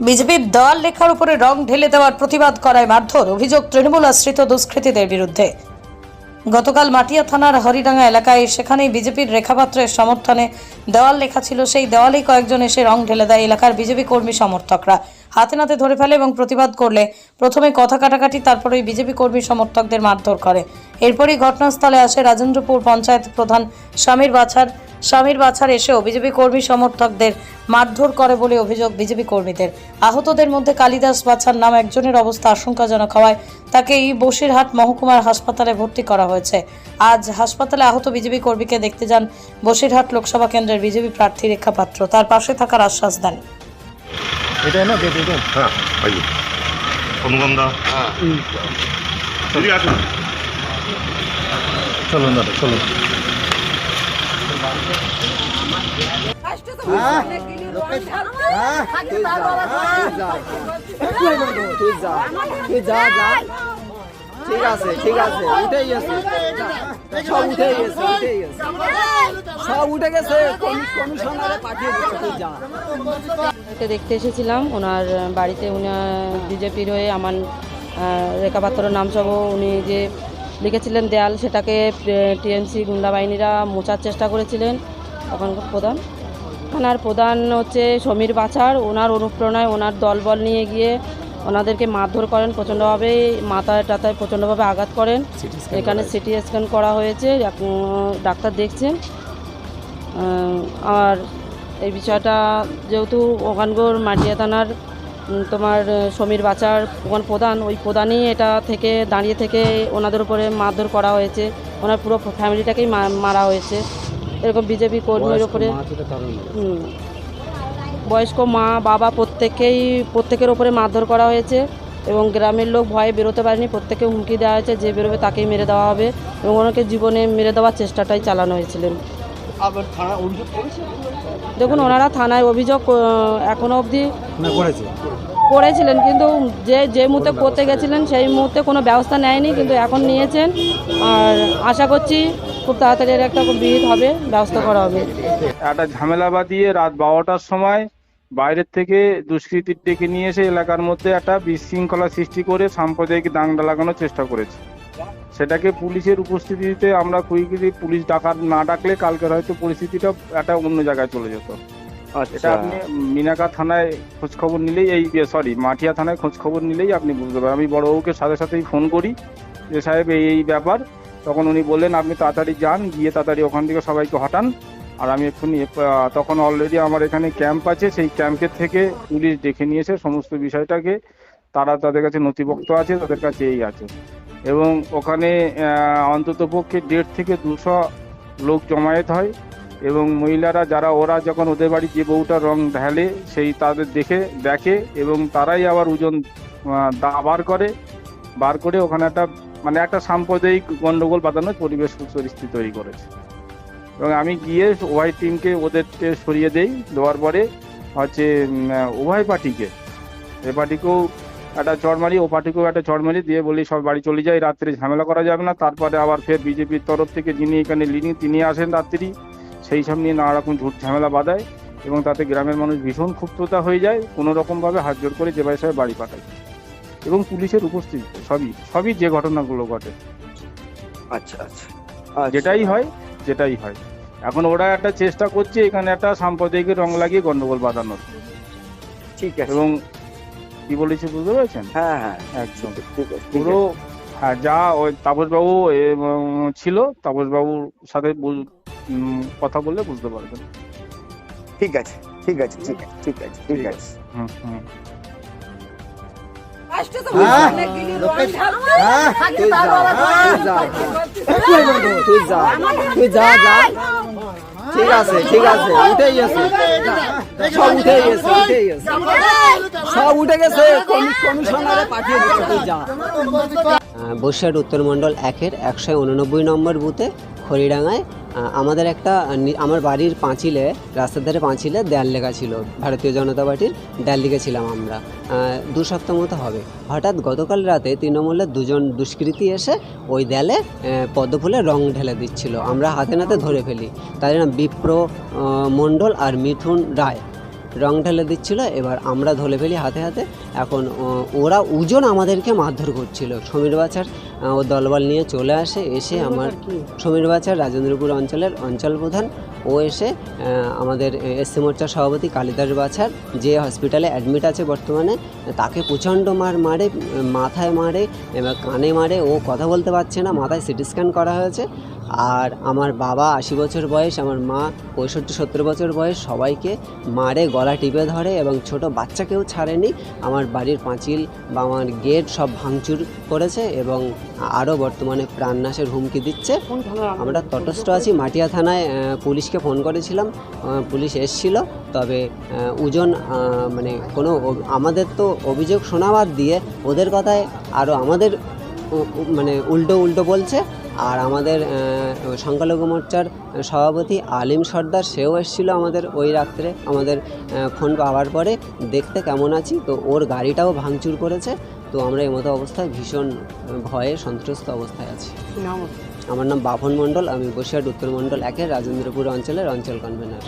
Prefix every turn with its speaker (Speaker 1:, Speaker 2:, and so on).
Speaker 1: বিজেপির দেওয়াল লেখার উপরে রং ঢেলে দেওয়ার প্রতিবাদ করায় মারধর, অভিযোগ তৃণমূল আশ্রিত দুষ্কৃতীদের বিরুদ্ধে। গতকাল মাটিয়া থানার হরিডাঙ্গা এলাকায় সেখানেই বিজেপির রেখাপাত্রের সমর্থনে দেওয়াল লেখা ছিল। সেই দেওয়ালেই কয়েকজন এসে রং ঢেলে দেয় এলাকার বিজেপি কর্মী সমর্থকরা। হাতে নাতে ধরে ফেলে এবং প্রতিবাদ করলে প্রথমে কথা কাটাকাটি তারপরে বিজেপি কর্মী সমর্থকদের মারধর করে। এরপরই ঘটনাস্থলে আসে রাজেন্দ্রপুর পঞ্চায়েত প্রধান স্বামীর বাছার। সমীর বাছার এসেও বিজেপি কর্মী সমর্থকদের মারধর করে বলে অভিযোগ বিজেপি কর্মীদের। আহতদের মধ্যে কালিদাস বাছার নাম একজনের অবস্থা আশঙ্কাজনক হওয়ায় তাকে এই বসিরহাট মহকুমার হাসপাতালে ভর্তি করা হয়েছে। আজ হাসপাতালে আহত বিজেপি কর্মীকে দেখতে যান বসিরহাট লোকসভা কেন্দ্রের বিজেপি প্রার্থী রেখা পাত্র। তার পাশে থাকার আশ্বাস দেন।
Speaker 2: না
Speaker 3: হ্যাঁ হ্যাঁ।
Speaker 2: চলুন দাদা চলুন।
Speaker 4: ঠিক আছে ঠিক আছে উঠেই গেছে সব উঠে গেছে উঠেই গেছে সব উঠে গেছে পাঠিয়ে
Speaker 5: দেখতে এসেছিলাম, ওনার, বাড়িতে উনি বিজেপির হয়ে আমার রেখা পাত্র নাম সহ উনি যে লিখেছিলেন দেয়াল সেটাকে টিএমসি গুন্ডা বাহিনীরা মোচার চেষ্টা করেছিলেন। তখনকার প্রধান। থানার প্রধান হচ্ছে সমীর বাছার। ওনার অনুপ্রেরণায় ওনার দলবল নিয়ে গিয়ে ওনাদেরকে মারধর করেন প্রচণ্ডভাবে মাথায় টাতায় প্রচণ্ডভাবে আঘাত করেন। এখানে সিটি স্ক্যান করা হয়েছে। ডাক্তার দেখছেন আর এই বিষয়টা যেহেতু ওখানগর মাটিয়া থানার তোমার সমীর বাচার ওখান প্রধান ওই প্রধানই এটা থেকে দাঁড়িয়ে থেকে ওনাদের উপরে মারধর করা হয়েছে। ওনার পুরো ফ্যামিলিটাকেই মারা হয়েছে। এরকম বিজেপি কর্মীর উপরে বয়স্ক মা বাবা প্রত্যেকেই প্রত্যেকের ওপরে মারধর করা হয়েছে এবং গ্রামের লোক ভয়ে বেরোতে পারেনি। প্রত্যেকে হুমকি দেওয়া হয়েছে যে বেরোবে তাকেই মেরে দেওয়া হবে এবং ওনাকে জীবনে মেরে দেওয়ার চেষ্টাটাই চালানো হয়েছিলেন। দেখুন ওনারা থানায় অভিযোগ এখনও অবধি
Speaker 2: করেছে?
Speaker 5: করেছিলেন কিন্তু যে যে মুহূর্তে করতে গেছিলেন সেই মুহূর্তে কোনো ব্যবস্থা নেয়নি কিন্তু এখন নিয়েছেন। আর আশা করছি খুব তাড়াতাড়ি এর একটা বিহিত হবে ব্যবস্থা করা হবে।
Speaker 6: একটা ঝামেলা বাঁধিয়ে রাত বারোটার সময় বাইরের থেকে দুষ্কৃতীর ডেকে নিয়ে এসে এলাকার মধ্যে একটা বিশৃঙ্খলা সৃষ্টি করে সাম্প্রদায়িক দাঙ্গা লাগানোর চেষ্টা করেছে। সেটাকে পুলিশের উপস্থিতিতে আমরা কুইকলি পুলিশ ডাকার না ডাকলে কালকের হয়তো পরিস্থিতিটা একটা অন্য জায়গায় চলে যেত। এটা আপনি মিনাকা থানায় খোঁজ খবর নিলেই এই সরি মাঠিয়া থানায় খোঁজ খবর নিলেই আপনি বুঝতে পারেন আমি বড়বাবুকে সাথে সাথেই ফোন করি যে সাহেব এই এই ব্যাপার। তখন উনি বললেন আপনি তাড়াতাড়ি যান গিয়ে তাড়াতাড়ি ওখান থেকে সবাইকে হটান। আর আমি এক্ষুনি তখন অলরেডি আমার এখানে ক্যাম্প আছে। সেই ক্যাম্পের থেকে পুলিশ দেখে নিয়েছে সমস্ত বিষয়টাকে। তারা তাদের কাছে নথিভুক্ত আছে তাদের কাছে এই আছে। এবং ওখানে অন্তত পক্ষে দেড় থেকে দুশো লোক জমায়েত হয় এবং মহিলারা যারা, ওরা যখন ওদের বাড়ি যে বউটা রং ঢালে সেই তাদের দেখে দেখে এবং তারাই আবার ওজন বার করে বার করে ওখানে একটা মানে একটা সাম্প্রদায়িক গণ্ডগোল বাঁধানোর পরিবেশ পরিস্থিতি তৈরি করেছে। এবং আমি গিয়ে উভয় টিমকে ওদেরকে সরিয়ে দেই, দেওয়ার পরে হচ্ছে উভয় পার্টিকে, এ পার্টিকেও একটা চড় মারি ও পার্টিকেও একটা চড় মারি দিয়ে বলি সব বাড়ি চলে যাই রাত্রে ঝামেলা করা যাবে না। তারপরে আবার ফের বিজেপির তরফ থেকে যিনি এখানে লিডিং তিনি আসেন রাত্রি। সেই সব নিয়ে নানা রকম ঝুট ঝামেলা বাঁধায় এবং তাতে গ্রামের মানুষ ভীষণ ক্ষুব্ধতা হয়ে যায়। কোনো রকমভাবে হাত জোর করে ভাই সাহেব বাড়ি পাঠায়। এবং পুলিশের উপস্থিতিতে সবই সবই যে ঘটনাগুলো ঘটে।
Speaker 4: আচ্ছা আচ্ছা।
Speaker 6: যেটাই হয় যেটাই হয়। এখন ওরা একটা চেষ্টা করছে এখানে একটা সাম্প্রদায়িক রং লাগিয়ে গন্ডগোল বাঁধানোর।
Speaker 4: ঠিক আছে।
Speaker 6: এবং কি বলেছি বুঝতে পেরেছেন?
Speaker 4: হ্যাঁ হ্যাঁ।
Speaker 6: একদম।
Speaker 4: ঠিক আছে
Speaker 6: পুরো হ্যাঁ যা ওই তাপসবাবু ছিল তাপসবাবুর সাথে কথা বললে বুঝতে পারবেন।
Speaker 4: আছে, ঠিক আছে ঠিক আছে ঠিক আছে ঠিক আছে ঠিক আছে।
Speaker 6: হুম হুম।
Speaker 4: হ্যাঁ। তুই যা তুই যা তুই যা যা। ঠিক আছে ঠিক আছে, উঠেই গেছে। সব উঠেই গেছে উঠেই গেছে। সব উঠে গেছে, কমিশনারে পাঠিয়ে দিচ্ছে, তুই যা।
Speaker 7: বসিরহাট উত্তরমণ্ডল একের একশো উননব্বই নম্বর বুথে খড়িডাঙ্গায় আমাদের একটা আমার বাড়ির পাঁচিলে, রাস্তার ধারে পাঁচিলে দেয়াল লেখা ছিল। ভারতীয় জনতা পার্টির দেয়াল লিখেছিলাম আমরা। দু সপ্তাহ মতো হবে। হঠাৎ গতকাল রাতে তৃণমূলের দুজন দুষ্কৃতী এসে ওই দেয়ালে পদ্মফুলে রং ঢেলে দিচ্ছিল। আমরা হাতে নাতে ধরে ফেলি। তাদের নাম বিপ্র মণ্ডল আর মিথুন রায়। রং ঢেলে দিচ্ছিল এবার আমরা ধরে ফেলি হাতে হাতে। এখন ওরা উজন আমাদেরকে মারধর করছিল। সমীর বাছার ও দলবল নিয়ে চলে আসে এসে আমার সমীর বাছার রাজেন্দ্রপুর অঞ্চলের অঞ্চল প্রধান। ও এসে আমাদের এসসি মোর্চার সভাপতি কালিদাস বাছার যে হসপিটালে অ্যাডমিট আছে বর্তমানে তাকে প্রচণ্ড মার মারে মাথায় মারে এবার কানে মারে ও কথা বলতে পারছে না মাথায় সিটি স্ক্যান করা হয়েছে। আর আমার বাবা আশি বছর বয়স, আমার মা পঁয়ষট্টি সত্তর বছর বয়স, সবাইকে মারে, গলা টিপে ধরে এবং ছোট বাচ্চাকেও ছাড়েনি। আমার বাড়ির পাঁচিল বা আমার গেট সব ভাঙচুর করেছে এবং আরও বর্তমানে প্রাণনাশের হুমকি দিচ্ছে। আমরা তটস্থ আছি, মাটিয়া থানায় পুলিশকে ফোন করেছিলাম পুলিশ এসছিল। তবে উজন মানে কোনো আমাদের তো অভিযোগ শোনাবার দিয়ে ওদের কথায় আরও আমাদের মানে উল্টো উল্টো বলছে। আর আমাদের সংখ্যালঘু মোর্চার সভাপতি আলিম সর্দার সেও এসেছিল আমাদের ওই রাত্রে আমাদের ফোন পাওয়ার পরে। দেখতে কেমন আছি? তো ওর গাড়িটাও ভাঙচুর করেছে। তো আমরা এমতো মতো অবস্থায় ভীষণ ভয়ে সন্ত্রস্ত অবস্থায় আছি। আমার নাম বাপন মণ্ডল আমি বসিরহাট উত্তর মণ্ডল একের রাজেন্দ্রপুর অঞ্চলের অঞ্চল কনভেনার